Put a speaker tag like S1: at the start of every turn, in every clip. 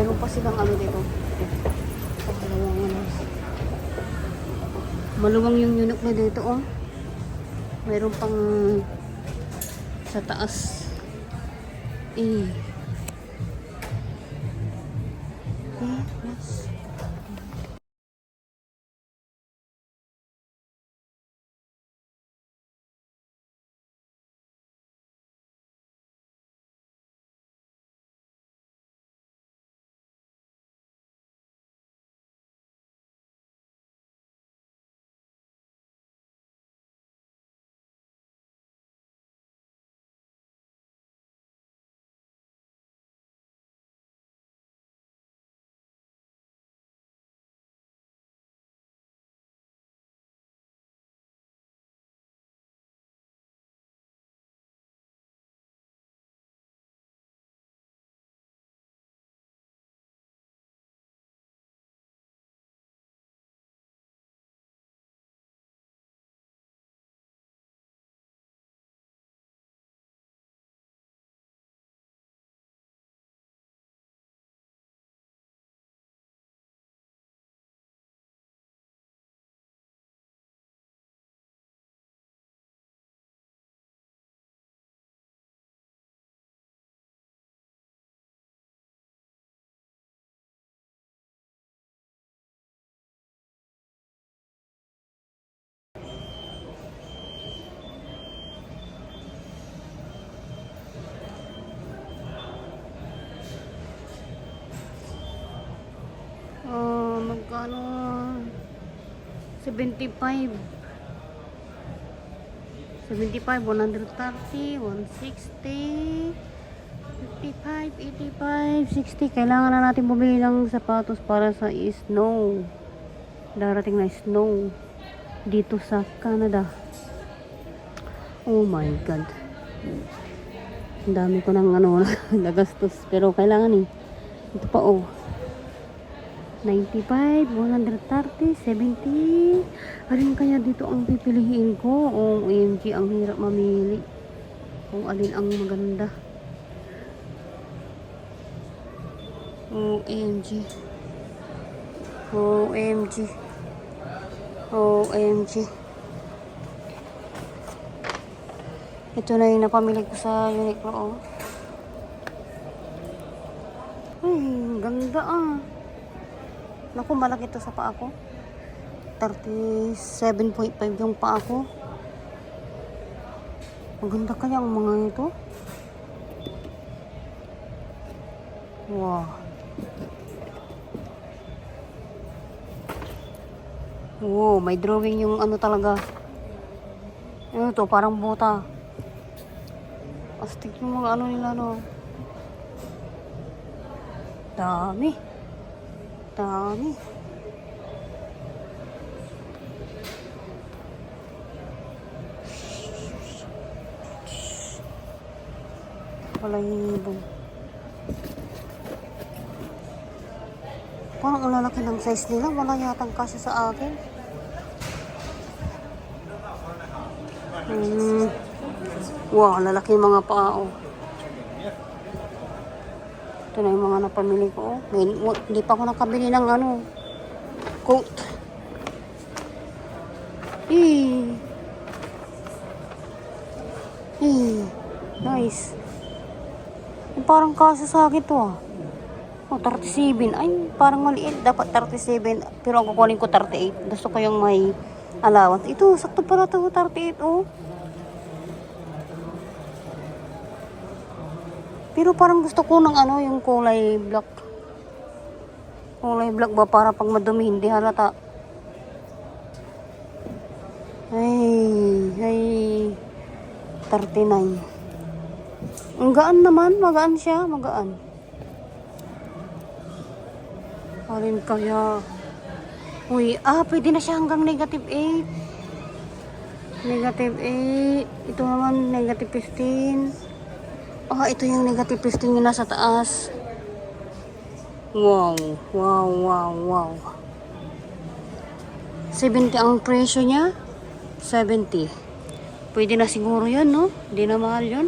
S1: Meron pa silang ano dito. Maluwang yung unit na dito oh. Meron pang sa taas. Eh. Eh, magkano? 75. 75, 130, 160, 55, 85, 60. Kailangan na natin bumili ng sapatos para sa snow. Darating na snow dito sa Canada. Oh my God. Ang dami ko ng ano, nagastos. Pero kailangan eh. Ito pa oh. 95, 130, 70. Alin kaya dito ang pipiliin ko? OMG, ang hirap mamili. Kung alin ang maganda. OMG. OMG. OMG. Ito na yung napamili ko sa Uniqlo. Oh. Ay, ganda ah. Naku, malaki to sa paa ko. 37.5 yung paa ko. Maganda kaya ang mga ito. Wow. Wow, may drawing yung ano talaga. Ano to, parang buta. Astig yung mga ano nila, no. Dami. Dami. Balahibo. Parang ang lalaki ng size nila. Wala yatang kasi sa akin. Hmm. Wow, lalaki ng mga paa. Oh. Ito na yung mga napamili ko. May, hindi pa ako nakabili ng ano, coat. Eh. Eh. Nice. Eh, parang kasi sa akin to ah. Oh, 37. Ay, parang maliit. Dapat 37. Pero ang kukunin ko 38. Gusto ko yung may allowance. Ito, sakto pala to 38 oh. Pero parang gusto ko ng ano, yung kulay black. Kulay black ba para pag madumi hindi halata. Ay, ay, 39. Ang gaan naman, magaan siya, magaan. Alin kaya? Uy, ah, pwede na siya hanggang negative 8. Negative 8. Ito naman, negative 15. Ah, ito yung negative 15 yung nasa taas. Wow, wow, wow, wow. 70 ang presyo niya. 70. Pwede na siguro yan, no? Hindi na mahal yun.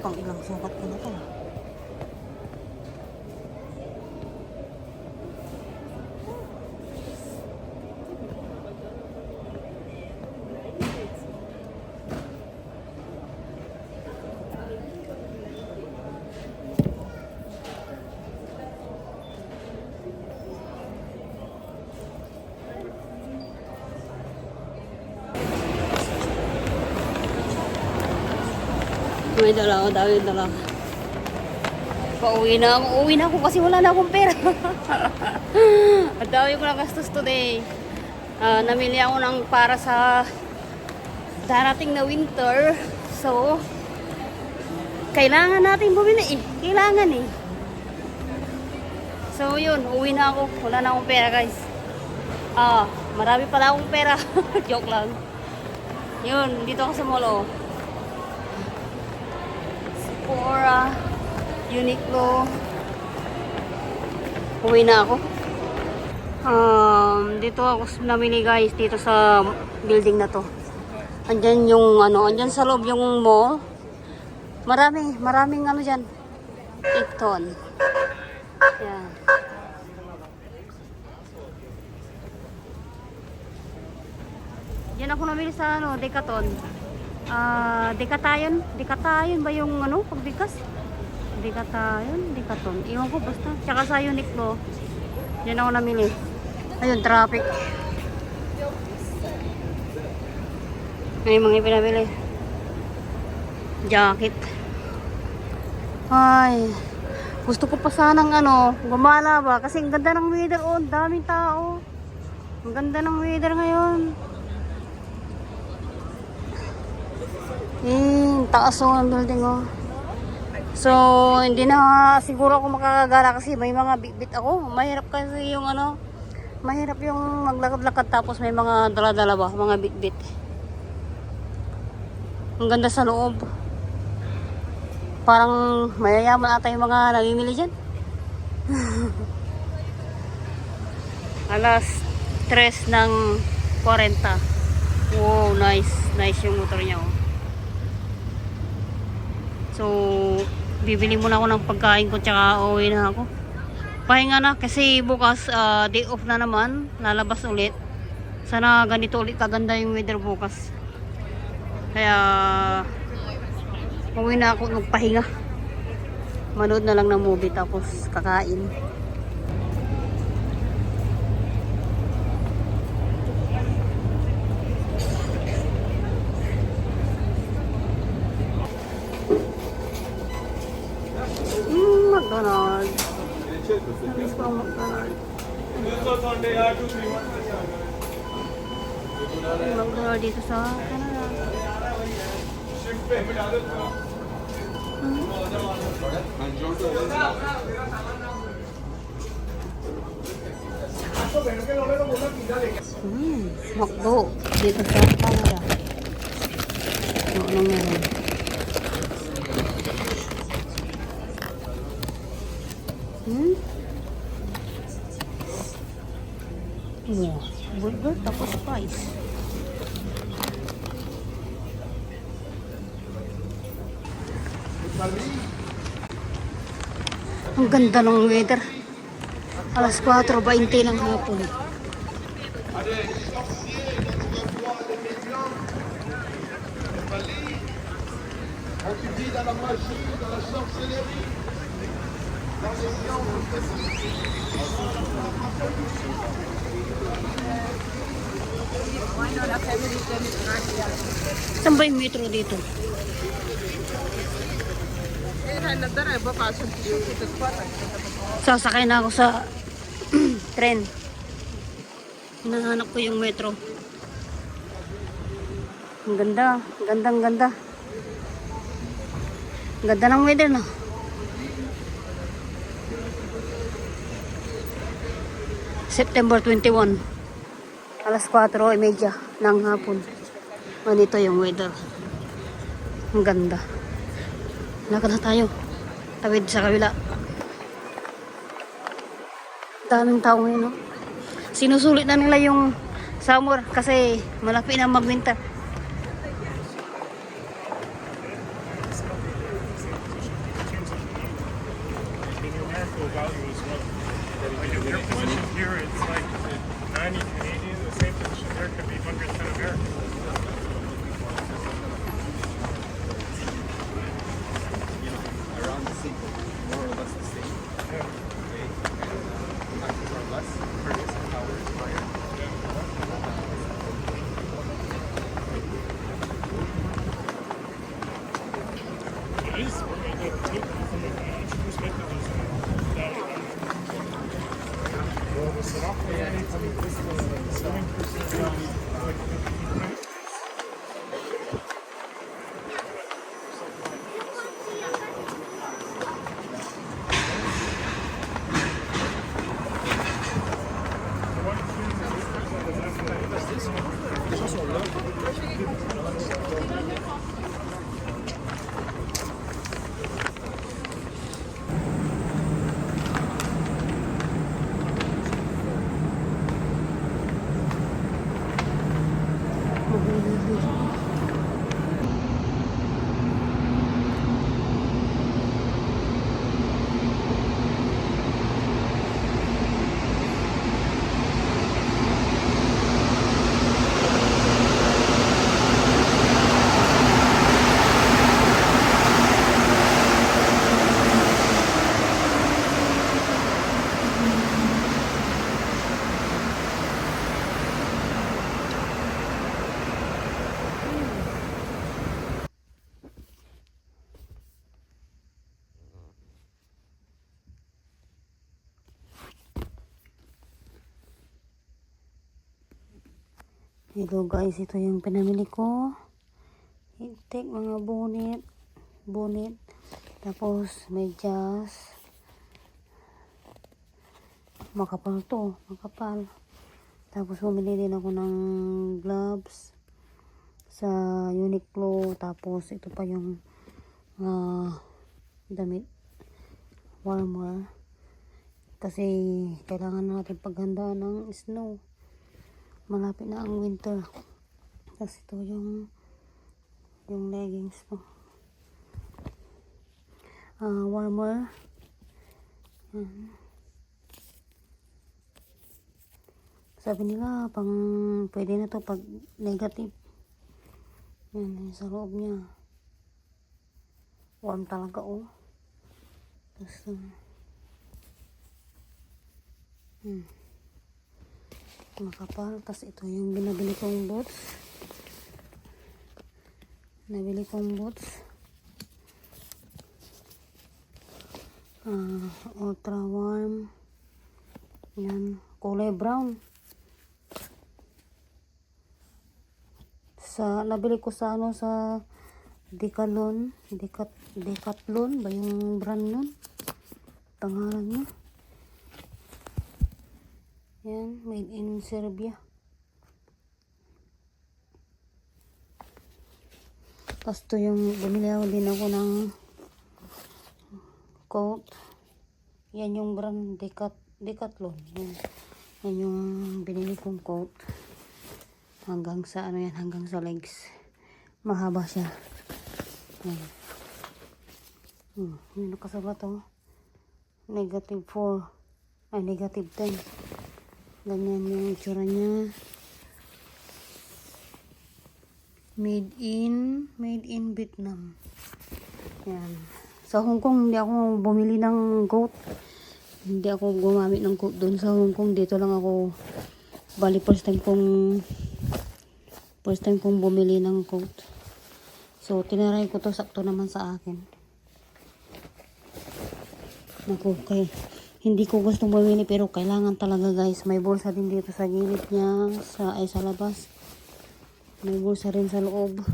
S1: Pang ilang sukat ko na to. May dala ako, dami dala. Pauwi na ako. Uwi na ako kasi wala na akong pera. At dami ko na gastos today. Ah, namili ako ng para sa darating na winter. So, kailangan natin bumili eh. Kailangan eh. So, yun. Uwi na ako. Wala na akong pera guys. Ah, marami pala akong pera. Joke lang. Yun, dito ako sa mall oh. Uniqlo. Uwi na ako. Um, dito ako namili guys dito sa building na to. Andyan yung ano, andyan sa loob yung mall. Marami, maraming ano dyan. Ipton. Yan. Yan ako namili sa ano, Decathlon. Ah, Decatayon. Decatayon ba yung ano, pagbigas? Decatayon, Decathlon. Iwan ko basta. Tsaka sa Uniqlo. Yan ako namili. Ayun, traffic. May mga pinabili. Jacket. Ay, gusto ko pa sanang ano, gumala ba? Kasi ang ganda ng weather, oh, daming tao. Ang ganda ng weather ngayon. Eh, taas oh, ang building oh. So, hindi na siguro ako makakagala kasi may mga bitbit ako. Mahirap kasi yung ano, mahirap yung maglakad-lakad tapos may mga dala-dala ba, mga bitbit. Ang ganda sa loob. Parang mayayaman ata yung mga namimili dyan. Alas 3 ng 40. Wow, nice. Nice yung motor niya oh. So, bibili muna ako ng pagkain ko tsaka uuwi na ako. Pahinga na kasi bukas ah, day off na naman. Lalabas ulit. Sana ganito ulit kaganda yung weather bukas. Kaya uuwi na ako magpahinga. Manood na lang ng movie tapos kakain. McDonald's dito sa Canada. Hmm, McDo. Dito sa Canada. Ano? Ang ganda ng weather. Alas 4.20 ng hapon. Saan ba yung metro dito? Sasakay na ako sa tren. Hinahanap ko yung metro. Ang ganda. Ang ganda, ang ganda. Ang ganda ng weather na. September 21. Alas 4.30 ng hapon. Ganito yung weather. Ang ganda. Lakad na tayo tawid sa kabila. Daming tao ngayon. No? Sinusulit na nila yung summer kasi malapit na magwinter.
S2: less
S3: Curtis Howard Fire.
S1: Hello guys, ito yung pinamili ko. Hintik mga bonnet. Bonnet. Tapos medyas. Makapal to. Makapal. Tapos bumili din ako ng gloves sa Uniqlo. Tapos ito pa yung ah, damit. Warmer. Kasi kailangan natin paghanda ng snow malapit na ang winter. Tapos ito yung yung leggings ko. Ah, warmer. Yan. Sabi nila, pang pwede na to pag negative. Yan, yung sa loob niya. Warm talaga, oh. Tapos, um, hmm makapal. Tapos ito yung binabili kong boots. Nabili kong boots. Ah, ultra warm. Yan. Kulay brown. Sa, nabili ko sa ano sa Decathlon. Decat, Decathlon ba yung brand nun? Pangalan niya. Yan, made in Serbia. Tapos to yung bumili ako din ako ng coat. Yan yung brand Decat, Decathlon. Yan. yan yung binili kong coat. Hanggang sa ano yan, hanggang sa legs. Mahaba siya. Yan. Hmm, yung nakasulat to. Negative 4. Ay, negative 10. Ganyan yung itsura niya. Made in, made in Vietnam. Yan. Sa Hong Kong, hindi ako bumili ng goat. Hindi ako gumamit ng goat doon sa Hong Kong. Dito lang ako, bali first time kong, first time kong bumili ng goat. So, tinaray ko to, sakto naman sa akin. Naku, kay, hindi ko gusto bumili pero kailangan talaga guys. May bulsa din dito sa gilid niya, sa, ay sa labas. May bulsa rin sa loob.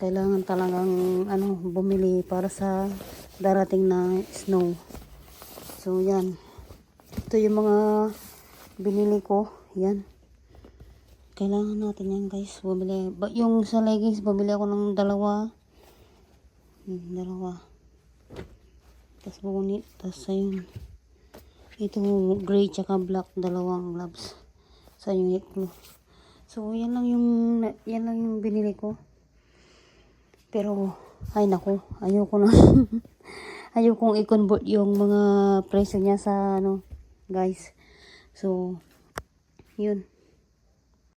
S1: Kailangan talagang ano, bumili para sa darating na snow. So, yan. Ito yung mga binili ko. Yan. Kailangan natin yan guys. Bumili. Yung sa leggings, bumili ako ng dalawa. Hmm, dalawa. Tapos bunit. Tapos ayun. Ito gray tsaka black dalawang gloves sa Uniqlo. So yan lang yung yan lang yung binili ko. Pero ay nako, ayoko na. ayokong i-convert yung mga presyo niya sa ano, guys. So yun.